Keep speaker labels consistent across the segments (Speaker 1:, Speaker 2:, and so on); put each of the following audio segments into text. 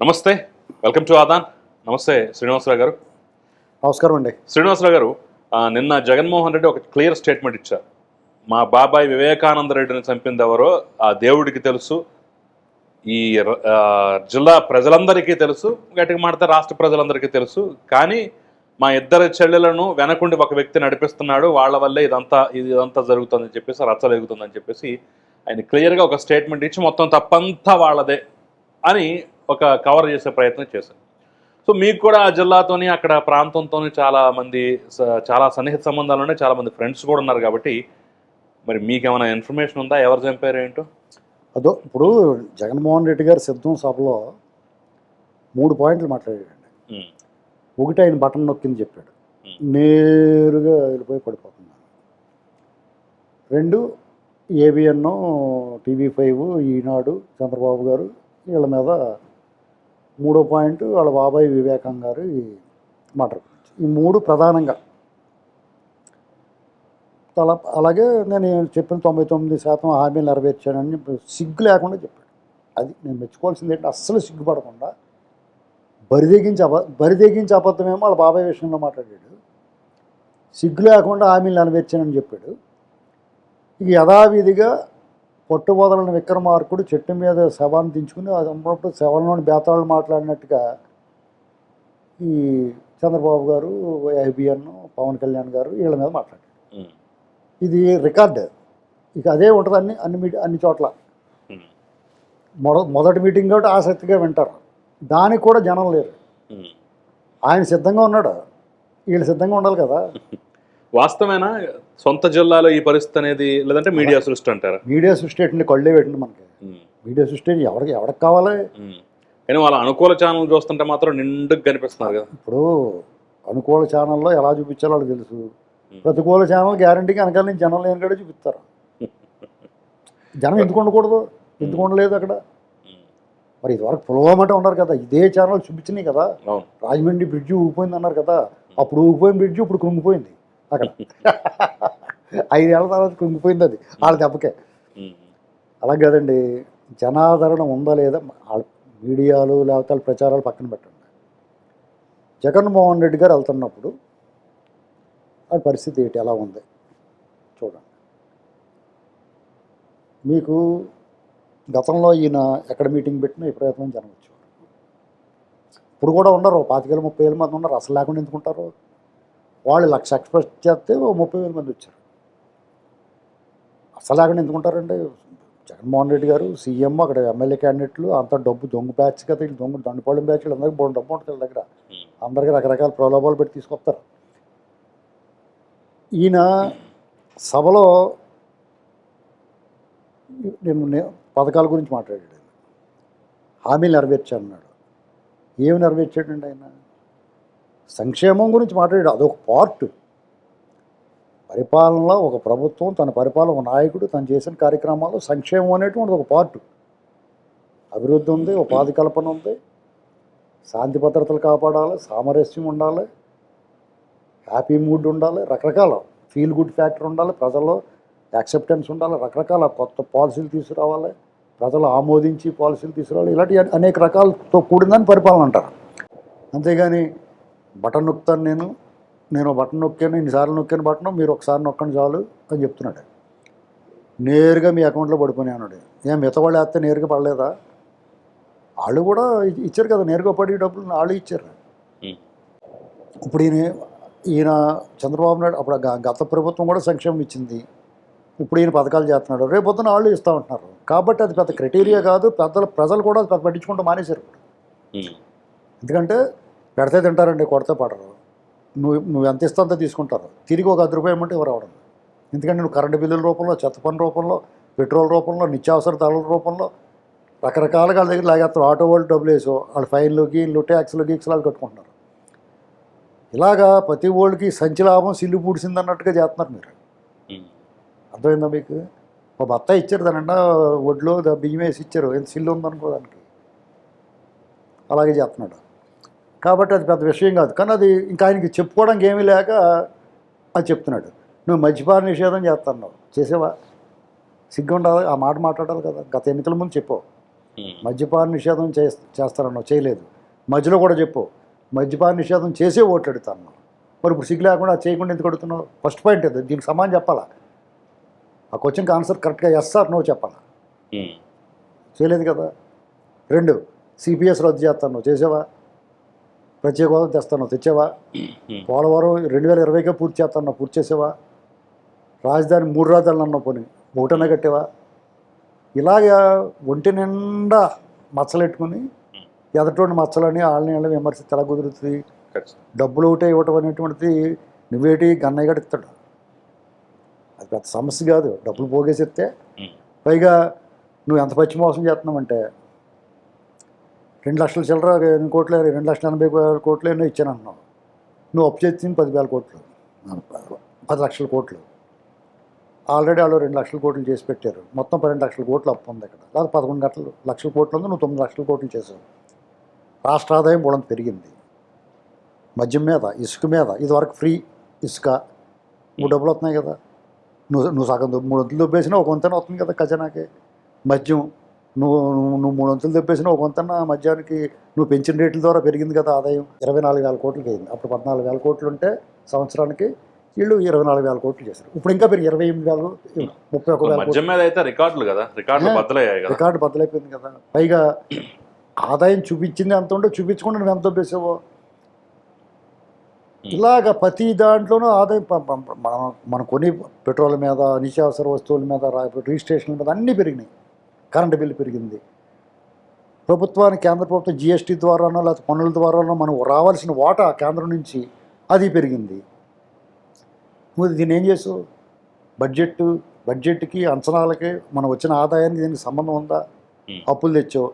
Speaker 1: నమస్తే welcome to Aadan. నమస్తే శ్రీనివాసరావు గారు.
Speaker 2: నమస్కారం అండి.
Speaker 1: శ్రీనివాసరావు గారు నిన్న జగన్మోహన్ రెడ్డి ఒక క్లియర్ స్టేట్మెంట్ ఇచ్చారు. మా బాబాయ్ వివేకానంద రెడ్డిని చంపింది ఎవరో ఆ దేవుడికి తెలుసు ఈ జిల్లా ప్రజలందరికీ తెలుసు గట్టిగా మాడితే రాష్ట్ర ప్రజలందరికీ తెలుసు కానీ మా ఇద్దరు చెల్లెలను వెనకుండి ఒక వ్యక్తి నడిపిస్తున్నాడు వాళ్ళ వల్లే ఇదంతా ఇది ఇదంతా జరుగుతుందని చెప్పేసి రచ్చలేగుతుందని చెప్పేసి ఆయన క్లియర్గా ఒక స్టేట్మెంట్ ఇచ్చి మొత్తం తప్పంతా వాళ్ళదే అని ఒక కవర్ చేసే ప్రయత్నం చేశారు. సో మీకు కూడా ఆ జిల్లాతోని అక్కడ ప్రాంతంతోని చాలా మంది చాలా సన్నిహిత సంబంధాలు ఉన్నాయి. చాలా మంది ఫ్రెండ్స్ కూడా ఉన్నారు కాబట్టి మరి మీకు ఏమైనా ఇన్ఫర్మేషన్ ఉందా? ఎవరు చంపారు ఏంటో?
Speaker 2: అదో ఇప్పుడు జగన్మోహన్ రెడ్డి గారు సిద్ధం సభలో మూడు పాయింట్లు మాట్లాడాడండి. ఒకటి ఆయన బటన్ నొక్కింది చెప్పాడు. నేరుగా వెళ్ళిపోయి పడిపోతున్నాను రెండు ABN TV five Eenadu Chandrababu garu వీళ్ళ మీద మూడో పాయింట్ వాళ్ళ బాబాయ్ వివేకం గారు మటర్ ఈ మూడు ప్రధానంగా. తల అలాగే నేను చెప్పిన తొంభై తొమ్మిది శాతం హామీలు నెరవేర్చానని చెప్పి సిగ్గు లేకుండా చెప్పాడు. అది నేను మెచ్చుకోవాల్సింది ఏంటంటే అస్సలు సిగ్గుపడకుండా బరిదెగించి అబ బరిదెగించి అబద్ధమేమో వాళ్ళ బాబాయ్ విషయంలో మాట్లాడాడు. సిగ్గు లేకుండా హామీలు నెరవేర్చానని చెప్పాడు. ఇక యథావిధిగా పట్టుబోదలని విక్రమార్కుడు చెట్టు మీద శవాన్ని దించుకుని అది అమ్మప్పుడు శవంలోని బేతాళాలు మాట్లాడినట్టుగా ఈ చంద్రబాబు గారు ఐబిఎన్ పవన్ కళ్యాణ్ గారు వీళ్ళ మీద మాట్లాడారు. ఇది రికార్డ్. ఇక అదే ఉంటుంది అన్ని అన్ని మీటి అన్ని చోట్ల. మొద మొదటి మీటింగ్ కాబట్టి ఆసక్తిగా వింటారు. దానికి కూడా జనం లేరు. ఆయన సిద్ధంగా ఉన్నాడు. వీళ్ళు సిద్ధంగా ఉండాలి కదా.
Speaker 1: వాస్తవేనా సొంత జిల్లాలో ఈ పరిస్థితి అనేది లేదంటే మీడియా సృష్టి అంటారా?
Speaker 2: మీడియా సృష్టి కళ్ళే పెట్టింది మనకి. మీడియా సృష్టి ఎవరికి ఎవరికి కావాలి.
Speaker 1: కానీ వాళ్ళ అనుకూల ఛానల్ చూస్తుంటే మాత్రం నిండుగా కనిపిస్తున్నారు కదా.
Speaker 2: ఇప్పుడు అనుకూల ఛానల్లో ఎలా చూపించాలో వాళ్ళకి తెలుసు. ప్రతికూల ఛానల్ గ్యారంటీకి వెనకాల నుంచి జనం లేని కూడా చూపిస్తారు. జనం ఎందుకు ఉండకూడదు? ఎందుకు ఉండలేదు అక్కడ? మరి ఇదివరకు పులవామట ఉన్నారు కదా ఇదే ఛానల్ చూపించినాయి కదా. రాజమండ్రి బ్రిడ్జి ఊగిపోయింది అన్నారు కదా అప్పుడు ఊగిపోయిన బ్రిడ్జి ఇప్పుడు కృంగిపోయింది. అక్కడ ఐదేళ్ళ తర్వాత కృంగిపోయింది అది వాళ్ళ దెబ్బకే. అలా కదండి జనాదరణ ఉందా లేదా వాళ్ళ మీడియాలు లేకపోతే వాళ్ళ ప్రచారాలు పక్కన పెట్టండి. జగన్మోహన్ రెడ్డి గారు వెళ్తున్నప్పుడు ఆ పరిస్థితి ఏంటి ఎలా ఉంది? చూడండి. మీకు గతంలో ఈయన ఎక్కడ మీటింగ్ పెట్టినా విపరీతమైన జనం వచ్చేవారు ఇప్పుడు కూడా ఉండరు పాతికేలు ముప్పై వేల మంది ఉన్నారు అసలు లేకుండా ఎందుకుంటారు వాళ్ళు లక్ష ఎక్స్ప్రెస్ చేస్తే ఓ ముప్పై వేల మంది వచ్చారు. అసలు లేకుండా ఎందుకుంటారండి? జగన్మోహన్ రెడ్డి గారు సీఎం అక్కడ ఎమ్మెల్యే క్యాండిడేట్లు అంత డబ్బు దొంగ బ్యాచ్ కదా వీళ్ళు దొంగ దండుపాళెం బ్యాచ్ అందరికీ డబ్బు ఉంటుంది దగ్గర. అందరికీ రకరకాల ప్రలోభాలు పెట్టి తీసుకొస్తారు. ఈయన సభలో నేను పథకాల గురించి మాట్లాడాడు. ఆయన. హామీలు నెరవేర్చాడు అన్నాడు ఏమి నెరవేర్చాడండి ఆయన? సంక్షేమం గురించి మాట్లాడాడు. అదొక పార్ట్. పరిపాలనలో ఒక ప్రభుత్వం తన పరిపాలన నాయకుడు తను చేసిన కార్యక్రమాల్లో సంక్షేమం అనేటువంటిది ఒక పార్ట్. అభివృద్ధి ఉంది ఉపాధి కల్పన ఉంది. శాంతి భద్రతలు కాపాడాలి సామరస్యం ఉండాలి హ్యాపీ మూడ్ ఉండాలి రకరకాల ఫీల్ గుడ్ ఫ్యాక్టర్ ఉండాలి ప్రజల్లో యాక్సెప్టెన్స్ ఉండాలి రకరకాల కొత్త పాలసీలు తీసుకురావాలి ప్రజలు ఆమోదించి పాలసీలు తీసుకురావాలి ఇలాంటి అనేక రకాలతో కూడిందని పరిపాలన అంటారు. అంతేగాని బటన్ నొక్కుతాను నేను. నేను బటన్ నొక్కాను ఇన్నిసార్లు నొక్కాను బటన్ మీరు ఒకసారి నొక్కండి చాలు అని చెప్తున్నాడు. నేరుగా మీ అకౌంట్లో పడిపోయి అన్నాడు. ఏం మిగతా వాళ్ళు వేస్తే నేరుగా పడలేదా? వాళ్ళు కూడా ఇచ్చారు కదా నేరుగా పడి డబ్బులు వాళ్ళు ఇచ్చారు. ఇప్పుడు ఈయన ఈయన చంద్రబాబు నాయుడు అప్పుడు గత ప్రభుత్వం కూడా సంక్షేమం ఇచ్చింది. ఇప్పుడు ఈయన పథకాలు చేస్తున్నాడు. రేపు పొద్దున వాళ్ళు ఇస్తూ ఉంటున్నారు. కాబట్టి అది పెద్ద క్రైటీరియా కాదు. పెద్దల ప్రజలు కూడా అది పెద్ద పట్టించుకుంటూ మానేశారు ఎందుకంటే పెడితే తింటారండి కొడితే పడరు. నువ్వు నువ్వు ఎంత ఇస్తే అంత తీసుకుంటారు. తిరిగి ఒక ఐదు రూపాయలు ఇవ్వమంటే ఎవరు అవడం ఎందుకంటే నువ్వు కరెంటు బిల్లుల రూపంలో చెత్త పన్ను రూపంలో పెట్రోల్ రూపంలో నిత్యావసర ధరల రూపంలో రకరకాలుగా వాళ్ళ దగ్గర లాగేస్తారు. ఆటో వాళ్ళు డబ్బులు వేసో వాళ్ళ ఫైన్లు గీన్లు ట్యాక్స్లు గీక్స్లు వాళ్ళు కట్టుకుంటున్నారు. ఇలాగా ప్రతి ఓళ్ళకి సంచి లాభం సిల్లు పూడిసింది అన్నట్టుగా చేస్తున్నారు మీరు. అర్థమైందా మీకు? ఒక బత్త ఇచ్చారు దానంట ఒడ్లో బియ్యం వేసి ఇచ్చారు. ఎంత సిల్లు ఉందనుకో దానికి. అలాగే చేస్తున్నాడు. కాబట్టి అది పెద్ద విషయం కాదు. కానీ అది ఇంకా ఆయనకి చెప్పుకోవడానికి ఏమీ లేక అది చెప్తున్నాడు. నువ్వు మద్యపాన నిషేధం చేస్తున్నావు చేసేవా? సిగ్గు ఉండాలి. ఆ మాట మాట్లాడాలి కదా. గత ఎన్నికల ముందు చెప్పావు
Speaker 1: ఉమ్.
Speaker 2: మద్యపాన నిషేధం చే చేస్తారన్నావు. చేయలేదు. మధ్యలో కూడా చెప్పు. మద్యపాన నిషేధం చేసే ఓట్లు అడుగుతాను. మరి ఇప్పుడు సిగ్గు లేకుండా అది చేయకుండా ఎందుకు అడుగుతున్నావు? ఫస్ట్ పాయింట్ అది. దీనికి సమానం చెప్పాలా? ఆ క్వశ్చన్కి ఆన్సర్ కరెక్ట్గా ఎస్ సార్ నో చెప్పాలా. చేయలేదు కదా. రెండు సిపిఎస్ రద్దు చేస్తాను చేసావా? ప్రత్యేక హోదా తెస్తాను. తెచ్చావా. పోలవరం రెండు వేల ఇరవైకే పూర్తి చేస్తాను. పూర్తి చేసావా? రాజధాని మూడు రాజధానులు అన్నావు పోనీ. ఒకటన్నా కట్టావా? ఇలాగా ఒంటి నిండా మచ్చలెట్టుకుని ఎదటోని మచ్చలని వాళ్ళని వాళ్ళని విమర్శిస్తే ఎలా కుదురుతుంది. డబ్బులు ఒకటే ఇవ్వటం అనేటువంటిది నువ్వేటి గన్నయ్య గడ ఇస్తాడు. అది పెద్ద సమస్య కాదు. డబ్బులు పోగేసిస్తే. పైగా నువ్వు ఎంత పచ్చి మోసం చేస్తున్నావంటే రెండు లక్షల చిల్లర ఎన్ని కోట్లు రెండు లక్షల ఎనభై వేల కోట్లు ఏమో ఇచ్చాను అంటున్నావు. నువ్వు అప్పు చేసింది పదివేల కోట్లు. పది లక్షల కోట్లు. ఆల్రెడీ వాళ్ళు రెండు లక్షల కోట్లు చేసి పెట్టారు. మొత్తం పన్నెండు లక్షల కోట్లు అప్పు ఉంది ఇక్కడ. లేదా పదకొండు గంటలు లక్షల కోట్లు ఉంది నువ్వు తొమ్మిది లక్షల కోట్లు చేసావు. రాష్ట్ర ఆదాయం కూడా పెరిగింది. మద్యం మీద ఇసుక మీద ఇదివరకు ఫ్రీ ఇసుక. నువ్వు డబ్బులు వస్తున్నాయి కదా. నువ్వు నువ్వు సగం మూడు వంతులు దొబ్బేసినా ఒక వంతెన వస్తుంది కదా ఖజానాకి. మద్యం నువ్వు నువ్వు నువ్వు మూడు వంతులు దొబ్బేసినా ఒక వంతెన మద్యానికి నువ్వు పెంచిన రేట్ల ద్వారా పెరిగింది కదా ఆదాయం. ఇరవై నాలుగు వేల కోట్లకి అయింది. అప్పుడు పద్నాలుగు వేల కోట్లు ఉంటే సంవత్సరానికి వీళ్ళు ఇరవై నాలుగు వేల కోట్లు చేశారు. ఇప్పుడు ఇంకా పెరిగి ఇరవై ఎనిమిది వేలు ముప్పై ఒక వేల
Speaker 1: మీద అయితే రికార్డులు కదా. రికార్డులు? బద్దలయ్యాయి
Speaker 2: రికార్డు బద్దలైపోయింది కదా. పైగా ఆదాయం చూపించింది అంత ఉంటే చూపించకుండా నువ్వు ఎంత దొబ్బేసావో ఇలాగ ప్రతి దాంట్లోనూ ఆదాయం మనం మనం కొని పెట్రోల్ మీద నిత్యావసర వస్తువుల మీద రిజిస్ట్రేషన్ల మీద అన్నీ పెరిగినాయి. కరెంటు బిల్లు పెరిగింది. ప్రభుత్వానికి కేంద్ర ప్రభుత్వం జిఎస్టీ ద్వారానో లేకపోతే పన్నుల ద్వారానో మనకు రావాల్సిన వాటా కేంద్రం నుంచి అది పెరిగింది. నువ్వు దీన్ని ఏం చేసావు? బడ్జెట్ బడ్జెట్కి అంచనాలకి మనం వచ్చిన ఆదాయానికి దీనికి సంబంధం ఉందా. అప్పులు తెచ్చావు.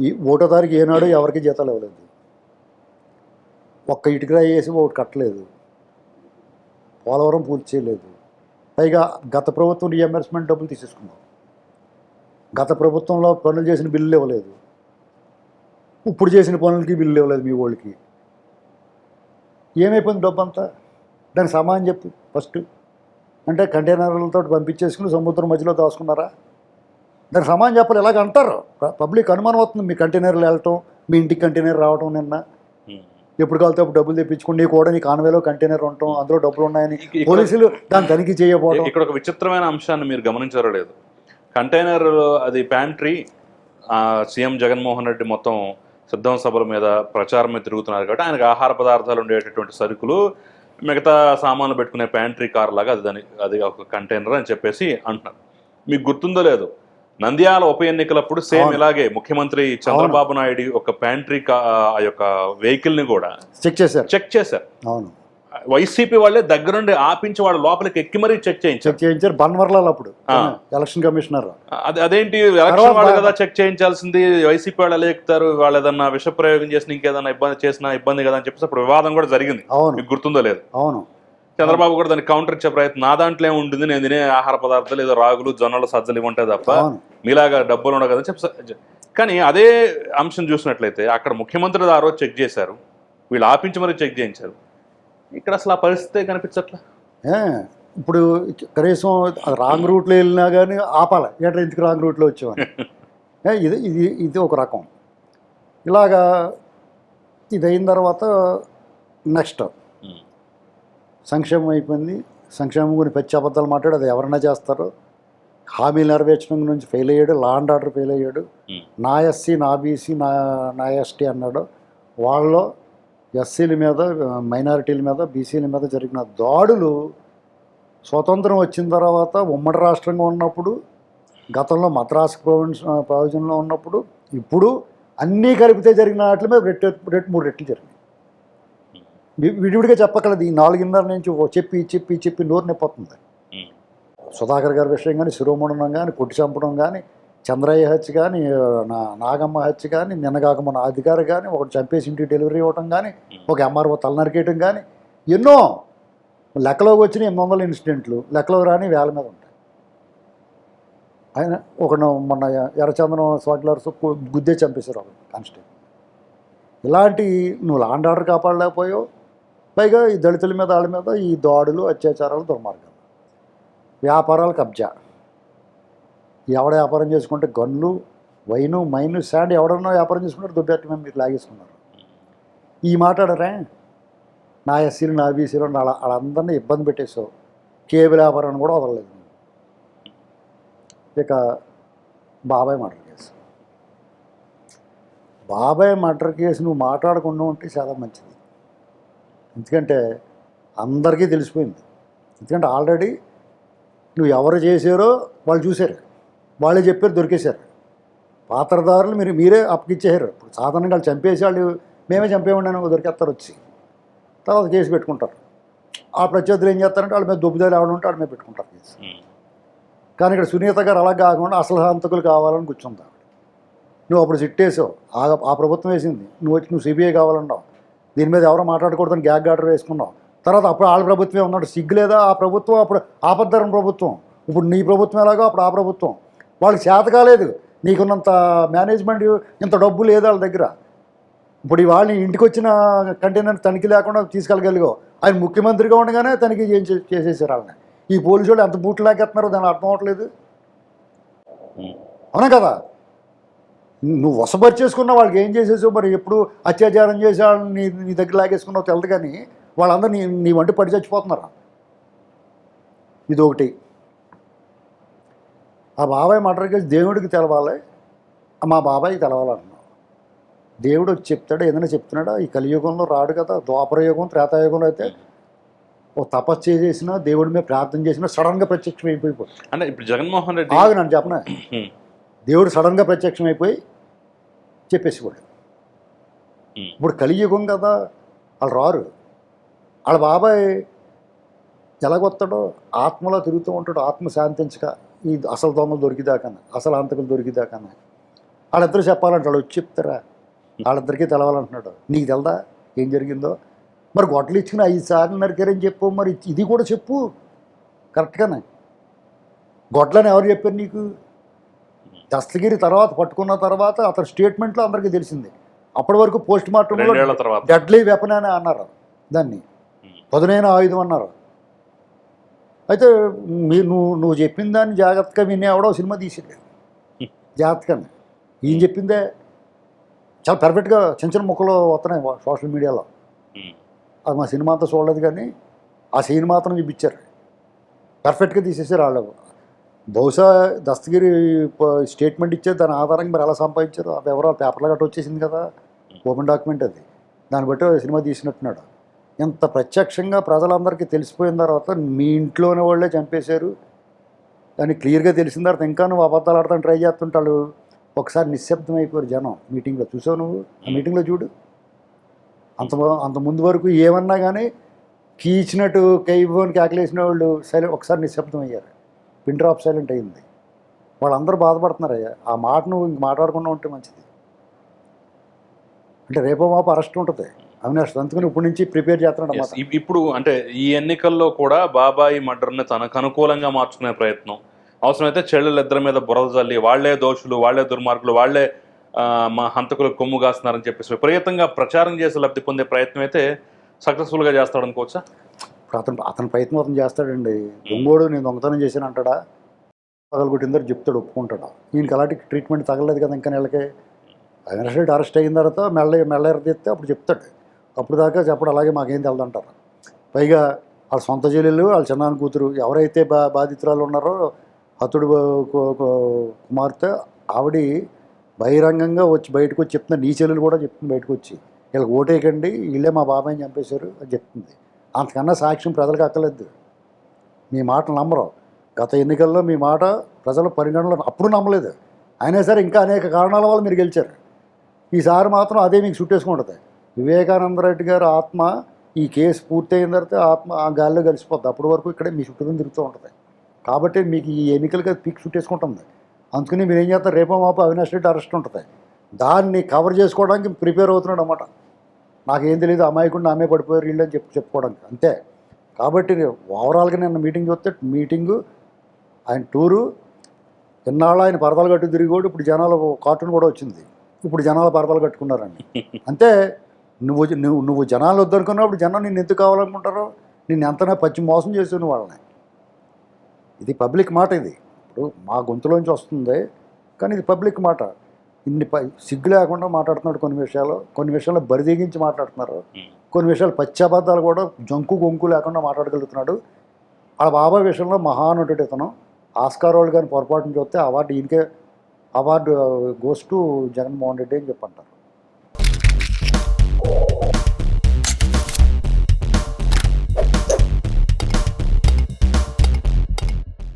Speaker 2: ఈ ఓటో తారీఖు ఏనాడు ఎవరికి జీతాలు ఇవ్వలేదు. ఒక్క ఇటుకరాయి వేసి ఒకటి కట్టలేదు. పోలవరం పూర్తి చేయలేదు. పైగా గత ప్రభుత్వం రియంబర్స్మెంట్ డబ్బులు తీసేసుకున్నాం గత ప్రభుత్వంలో పనులు చేసిన బిల్లులు ఇవ్వలేదు. ఇప్పుడు చేసిన పనులకి బిల్లులు ఇవ్వలేదు మీ వాళ్ళకి. ఏమైపోయింది డబ్బు అంతా దానికి సమానం చెప్పు ఫస్ట్. అంటే కంటైనర్లతో పంపించేసుకుని సముద్రం మధ్యలో దాచుకున్నారా? దానికి సమానం చెప్పాలి. ఎలాగ అంటారు? పబ్లిక్ అనుమానం అవుతుంది మీ కంటైనర్లు వెళ్ళటం మీ ఇంటికి కంటైనర్ రావటం నిన్న. ఎప్పుడు కలితే అప్పుడు డబ్బులు తెప్పించుకుని కూడా నీ కాన్వేలో కంటైనర్ ఉండటం అందులో డబ్బులు ఉన్నాయని పోలీసులు దాన్ని తనిఖీ చేయకపోవడం
Speaker 1: ఇక్కడ ఒక విచిత్రమైన అంశాన్ని మీరు గమనించారో లేదు. కంటైనర్ అది ప్యాంట్రీ సీఎం జగన్మోహన్ రెడ్డి మొత్తం సిద్ధం సభల మీద ప్రచారం మీద తిరుగుతున్నారు కాబట్టి ఆయనకు ఆహార పదార్థాలు ఉండేటటువంటి సరుకులు మిగతా సామాన్లు పెట్టుకునే ప్యాంట్రీ కార్ లాగా అది దాని అది ఒక కంటైనర్ అని చెప్పేసి అంటున్నారు. మీకు గుర్తుందో లేదు నంద్యాల ఉప ఎన్నికలప్పుడు సేమ్. ఇలాగే ముఖ్యమంత్రి చంద్రబాబు నాయుడు ఒక ప్యాంట్రీ ఆ యొక్క వెహికల్ని కూడా
Speaker 2: చెక్ చేశారు.
Speaker 1: చెక్ చేశారు.
Speaker 2: అవును.
Speaker 1: వైసీపీ వాళ్ళే దగ్గరుండి ఆపించి వాళ్ళ లోపలికి ఎక్కి మరీ చెక్ చేయించారు.
Speaker 2: చెక్ చేయించారు బన్వర్లాల్ అప్పుడు. Election commissioner.
Speaker 1: అది అదేంటి ఎలక్షన్ వాళ్ళు కదా చెక్ చేయించాల్సింది వైసీపీ వాళ్ళు ఎలా ఎక్కుతారు వాళ్ళు ఏదన్నా విష ప్రయోగం చేసిన ఇంకేదన్నా ఇబ్బంది చేసినా ఇబ్బంది కదా అని చెప్పేసి అప్పుడు వివాదం కూడా జరిగింది. మీకు గుర్తుందో లేదు.
Speaker 2: అవును.
Speaker 1: చంద్రబాబు కూడా దానికి కౌంటర్ ఇచ్చే ప్రయత్నం. నా దాంట్లో ఉంటుంది నేను తినే ఆహార పదార్థాలు ఏదో రాగులు జొన్నలు సజ్జలు ఇవి ఉంటాయి తప్ప మీలాగా డబ్బులు ఉండవు కదా చెప్పి కానీ అదే అంశం చూసినట్లయితే అక్కడ ముఖ్యమంత్రి ఆ రోజు చెక్ చేశారు. వీళ్ళు ఆపించి మరీ చెక్ చేయించారు. ఇక్కడ అసలు ఆ పరిస్థితే కనిపించట్లా?
Speaker 2: ఇప్పుడు కనీసం రాంగ్ రూట్లో వెళ్ళినా కానీ ఆపాలి. ఏంటంటే ఇంటికి రాంగ్ రూట్లో వచ్చేవాడిని ఏ, ఇది ఇది ఇది ఒక రకం. ఇలాగా ఇది అయిన తర్వాత నెక్స్ట్. సంక్షేమం అయిపోయింది. సంక్షేమం గురించి పచ్చి అబద్ధాలు మాట్లాడి అది ఎవరైనా చేస్తారు. హామీలు నెరవేర్చడం నుంచి ఫెయిల్ అయ్యాడు. లా అండ్ ఆర్డర్ ఫెయిల్ అయ్యాడు. నా ఎస్సీ నా బీసీ నా నా ఎస్టీ అన్నాడు. వాళ్ళలో ఎస్సీల మీద మైనారిటీల మీద బీసీల మీద జరిగిన దాడులు స్వతంత్రం వచ్చిన తర్వాత ఉమ్మడి రాష్ట్రంగా ఉన్నప్పుడు గతంలో మద్రాసు ప్రొవిన్స్ ప్రయోజనంలో ఉన్నప్పుడు ఇప్పుడు అన్నీ కలిపితే జరిగిన వాటి మీద రెట్టు రెట్టు మూడు రెట్లు జరిగినాయి. వి- విడివిడిగా చెప్పగలదు ఈ నాలుగున్నర నుంచి చెప్పి చెప్పి చెప్పి నోరు నొప్పొస్తుంది
Speaker 1: ఉమ్.
Speaker 2: సుధాకర్ గారి విషయం కానీ శిరోమణనం కానీ కొట్టి చంపడం కానీ చంద్రయ్య హత్య కానీ నా నాగమ్మ హత్య కానీ నిన్నగాక మన అధికారి కానీ ఒకటి చంపేసి ఇంటికి డెలివరీ ఇవ్వటం కానీ ఒక ఎంఆర్ఓ తల నరికేయటం కానీ ఎన్నో లెక్కలోకి వచ్చిన ఎనిమిది వందల ఇన్సిడెంట్లు. లెక్కలో రాని వేల మీద ఉంటాయి. ఆయన ఒక మొన్న ఎర్రచందనం స్వాగ్లర్స్ గుద్దే చంపేశారు ఒక కానిస్టేబుల్. ఇలాంటి నువ్వు లాండ్ ఆర్డర్ కాపాడలేకపోయావు. పైగా ఈ దళితుల మీద వాళ్ళ మీద ఈ దాడులు అత్యాచారాలు దుర్మార్గాలు వ్యాపారాలు కబ్జా. ఎవడ వ్యాపారం చేసుకుంటే గన్లు వైను మైను శాండ్ ఎవడన్నా వ్యాపారం చేసుకుంటారు దుబ్బెట్ట మేము మీరు లాగేసుకున్నారు. ఈ మాట్లాడరా నా ఎస్సీలు నా బీసీలు అలా వాళ్ళందరినీ ఇబ్బంది పెట్టేసావు కేబుల్ వ్యాపారాన్ని కూడా వదలలేదు ఇక బాబాయ్ మర్డర్ కేసు. బాబాయ్ మర్డర్ కేసు నువ్వు మాట్లాడకుండా ఉంటే చాలా మంచిది. ఎందుకంటే అందరికీ తెలిసిపోయింది. ఎందుకంటే ఆల్రెడీ నువ్వు ఎవరు చేశారో వాళ్ళు చూశారు. వాళ్ళే చెప్పారు దొరికేశారు. పాత్రదారులు మీరు మీరే అప్పగిచ్చేసారు ఇప్పుడు సాధారణంగా వాళ్ళు చంపేసి వాళ్ళు మేమే చంపేమండి దొరికేస్తారు వచ్చి. తర్వాత కేసు పెట్టుకుంటారు. ఆ ప్రత్యర్థులు ఏం చేస్తారంటే వాళ్ళ మీద దుబ్బుదాలు ఎవరు ఉంటే వాళ్ళ మీద పెట్టుకుంటారు కేసు. కానీ ఇక్కడ సునీత గారు అలా కాకుండా అసలు హంతకులు కావాలని కూర్చుంది నువ్వు అప్పుడు సిట్టేసావు. ఆ ఆ ప్రభుత్వం వేసింది. నువ్వు వచ్చి నువ్వు సిబిఐ కావాలన్నావు. దీని మీద ఎవరో మాట్లాడకూడదని గ్యాగ్ ఆర్డర్ వేసుకున్నావు. తర్వాత అప్పుడు వాళ్ళ ప్రభుత్వమే ఉన్నాడు. సిగ్గు లేదా? ఆ ప్రభుత్వం అప్పుడు ఆపద్ధరం ప్రభుత్వం. ఇప్పుడు నీ ప్రభుత్వం ఎలాగో అప్పుడు ఆ ప్రభుత్వం. వాళ్ళకి చేత కాలేదు. నీకున్నంత మేనేజ్మెంట్ ఇంత డబ్బు లేదు వాళ్ళ దగ్గర. ఇప్పుడు వాళ్ళని ఇంటికి వచ్చిన కంటైనర్ తనిఖీ లేకుండా తీసుకెళ్ళగలిగావు ఆయన ముఖ్యమంత్రిగా ఉండగానే తనిఖీ చేసేసారు వాళ్ళని. ఈ పోలీసు వాళ్ళు ఎంత బూట్లు లాగేస్తున్నారో దాని అర్థం అవ్వట్లేదు. అవునా కదా? నువ్వు వసపరిచేసుకున్న వాళ్ళకి ఏం చేసేసావు మరి? ఎప్పుడు అత్యాచారం చేసే వాళ్ళని నీ నీ దగ్గర లాగేసుకున్నావు తెలదు కానీ వాళ్ళందరూ నీ నీ వంటి పడి చచ్చిపోతున్నారు? ఇది ఒకటి ఆ బాబాయ్ మర్డర్ కేసు దేవుడికి తెలవాలి. మా బాబాయ్కి తెలవాలన్నావు దేవుడు వచ్చి చెప్తాడు ఏదైనా చెప్తున్నాడా? ఈ కలియుగంలో రాడు కదా ద్వాపరయుగం త్రేతాయుగంలో అయితే ఓ తపస్సు చేసినా దేవుడి మీద ప్రార్థన చేసినా సడన్గా ప్రత్యక్షం అయిపోయిపోతుంది
Speaker 1: అంటే ఇప్పుడు జగన్మోహన్ రెడ్డి
Speaker 2: ఆగు నన్ను చెప్పనా? దేవుడు సడన్గా ప్రత్యక్షం అయిపోయి చెప్పేసి కూడా ఇప్పుడు కలియుగం కదా వాళ్ళు రారు. వాళ్ళ బాబాయ్ ఎలాగొస్తాడో ఆత్మలో తిరుగుతూ ఉంటాడు ఆత్మ శాంతించక. ఈ అసలు దొంగలు దొరికిదాకన్నా అసలు అంతకులు దొరికిదాకన్నా. వాళ్ళిద్దరు చెప్పాలంటాడు వచ్చి చెప్తారా? వాళ్ళిద్దరికీ తెలవాలంటున్నాడు. నీకు తెలదా? ఏం జరిగిందో? మరి గొట్టలు ఇచ్చిన ఐదు సార్లు నరికారని చెప్పు. మరి ఇది కూడా చెప్పు. కరెక్ట్గానే? గొడ్లని ఎవరు చెప్పారు నీకు? దస్తగిరి తర్వాత పట్టుకున్న తర్వాత అతని స్టేట్మెంట్లో అందరికీ తెలిసింది. అప్పటి వరకు పోస్ట్ మార్టంలో డెడ్లీ వెపన్ అని అన్నారు. దాన్ని పదునైన ఆయుధం అన్నారు. అయితే మీరు నువ్వు నువ్వు చెప్పిన దాన్ని జాగ్రత్తగా వినే ఎవడో సినిమా తీసిండు జాగ్రత్తగా ఈయన చెప్పిందే చాలా పర్ఫెక్ట్గా చిన్న చిన్న ముక్కలు వస్తున్నాయి సోషల్ మీడియాలో.
Speaker 1: ఉమ్,
Speaker 2: అది మా సినిమా అంతా చూడలేదు కానీ ఆ సీన్ మాత్రం చూపించారు. పర్ఫెక్ట్గా తీసేసారు వాళ్ళు. బహుశా దస్తగిరి స్టేట్మెంట్ ఇచ్చే దాని ఆధారంగా మరి ఎలా సంపాదించారు ఆ వివరాలు పేపర్లో గట్ట వచ్చేసింది కదా. ఓపెన్ డాక్యుమెంట్ అది. దాన్ని బట్టి సినిమా తీసినట్టున్నాడు. ఇంత ప్రత్యక్షంగా ప్రజలందరికీ తెలిసిపోయిన తర్వాత మీ ఇంట్లోనే వాళ్ళే చంపేశారు. దాన్ని క్లియర్గా తెలిసిన తర్వాత ఇంకా నువ్వు అబద్ధాలు ఆడతాను ట్రై చేస్తుంటాడు ఒకసారి నిశ్శబ్దం అయిపోయారు జనం. మీటింగ్లో చూసావు నువ్వు? ఆ మీటింగ్లో చూడు. అంత అంత ముందు వరకు ఏమన్నా కానీ కీ ఇచ్చినట్టు కైబోని కేకలేసిన వాళ్ళు సైలెంట్ ఒకసారి నిశ్శబ్దం అయ్యారు పిన్ డ్రాప్ సైలెంట్ అయింది. వాళ్ళందరూ బాధపడుతున్నారయ్యా. ఆ మాట నువ్వు ఇంక మాట్లాడకుండా ఉంటే మంచిది. అంటే రేపో మాపు అరెస్ట్ ఉంటుంది. అవినాష్ అందుకని ఇప్పటి నుంచి ప్రిపేర్ చేస్తున్నాడు
Speaker 1: ఇప్పుడు అంటే ఈ ఎన్నికల్లో కూడా బాబాయి మర్డర్ని తనకు అనుకూలంగా మార్చుకునే ప్రయత్నం. అవసరమైతే చెల్లెళ్ళిద్దరి మీద బురద జల్లి వాళ్ళే దోషులు వాళ్ళే దుర్మార్గులు వాళ్ళే మా హంతకులకు కొమ్ము కాస్తున్నారని చెప్పేసి విపరీతంగా ప్రచారం చేసి లబ్ధి పొందే ప్రయత్నం అయితే సక్సెస్ఫుల్గా చేస్తాడు అనుకోవచ్చా?
Speaker 2: ఇప్పుడు అతను అతని ప్రయత్నం అతను చేస్తాడండి. దొంగోడు నేను దొంగతనం చేశాను అంటాడా? పగలగొట్టిందని చెప్తాడు ఒప్పుకుంటాడు. ఈయనకి అలాంటి ట్రీట్మెంట్ తగలేదు కదా ఇంకా నెలకే అవినాష్ రెడ్డి అరెస్ట్ అయిన తర్వాత మెల్ల మెల్ల ఎరదీస్తే అప్పుడు చెప్తాడు. అప్పుడు దాకా చెప్పడం అలాగే మాకేం తెలదంటారు. పైగా వాళ్ళ సొంత చెల్లెలు వాళ్ళ చిన్నాన్న కూతురు ఎవరైతే బా బాధితురాలు ఉన్నారో అతడు కుమార్తె ఆవిడ బహిరంగంగా వచ్చి బయటకు వచ్చి చెప్తున్నా నీ చెల్లెలు కూడా చెప్తుంది బయటకు వచ్చి వీళ్ళకి ఓటేయకండి వీళ్ళే మా బాబాయ్ని చంపేశారు అని చెప్తుంది. అంతకన్నా సాక్ష్యం ప్రజలకు అక్కలేదు మీ మాటలు నమ్మరు. గత ఎన్నికల్లో మీ మాట ప్రజల పరిగణలో అప్పుడు నమ్మలేదు. అయినా సరే ఇంకా అనేక కారణాల వల్ల మీరు గెలిచారు. ఈసారి మాత్రం అదే మీకు చుట్టేసుకుంటుంది. వివేకానంద రెడ్డి గారు ఆత్మ ఈ కేసు పూర్తయిన తర్వాత ఆత్మ ఆ గాల్లో కలిసిపోద్ది. అప్పటి వరకు ఇక్కడే మీ చుట్టూ తిరుగుతూ ఉంటుంది. కాబట్టి మీకు ఈ ఎన్నికలకి అది పీక్ చుట్టేసుకుంటుంది అందుకని మీరు ఏం చేస్తారు? రేపో మాపు అవినాష్ రెడ్డి అరెస్ట్ ఉంటుంది. దాన్ని కవర్ చేసుకోవడానికి ప్రిపేర్ అవుతున్నాడు అనమాట నాకేం తెలియదు అమాయకుండా ఆమె పడిపోయారు వీళ్ళు అని చెప్పి చెప్పుకోవడానికి. అంతే. కాబట్టి ఓవరాల్గా నిన్న మీటింగ్ చూస్తే మీటింగు ఆయన టూరు ఎన్నాళ్ళు ఆయన పరదాలు కట్టు కూడా ఇప్పుడు జనాలు కార్టూన్ కూడా వచ్చింది. ఇప్పుడు జనాలు పరదాలు కట్టుకున్నారండి. అంతే. నువ్వు నువ్వు నువ్వు జనాలు వద్దనుకున్నప్పుడు జనం నిన్ను ఎందుకు కావాలనుకుంటారో? నిన్ను ఎంతనే పచ్చి మోసం చేసావు వాళ్ళని. ఇది పబ్లిక్ మాట ఇది. ఇప్పుడు మా గొంతులోంచి వస్తుంది కానీ ఇది పబ్లిక్ మాట. ఇన్ని ప సిగ్గు లేకుండా మాట్లాడుతున్నాడు కొన్ని విషయాలు. కొన్ని విషయాల్లో బరిదెగించి మాట్లాడుతున్నారు. కొన్ని విషయాలు పశ్చాబద్ధాలు కూడా జంకు గొంకు లేకుండా మాట్లాడగలుగుతున్నాడు. వాళ్ళ బాబాయ్ విషయంలో మహానటుడు ఇతను. ఆస్కార్ వాళ్ళు కానీ పొరపాటును చూస్తే award ఈయనకే award goes to Jaganmohan Reddy అని చెప్పంటారు.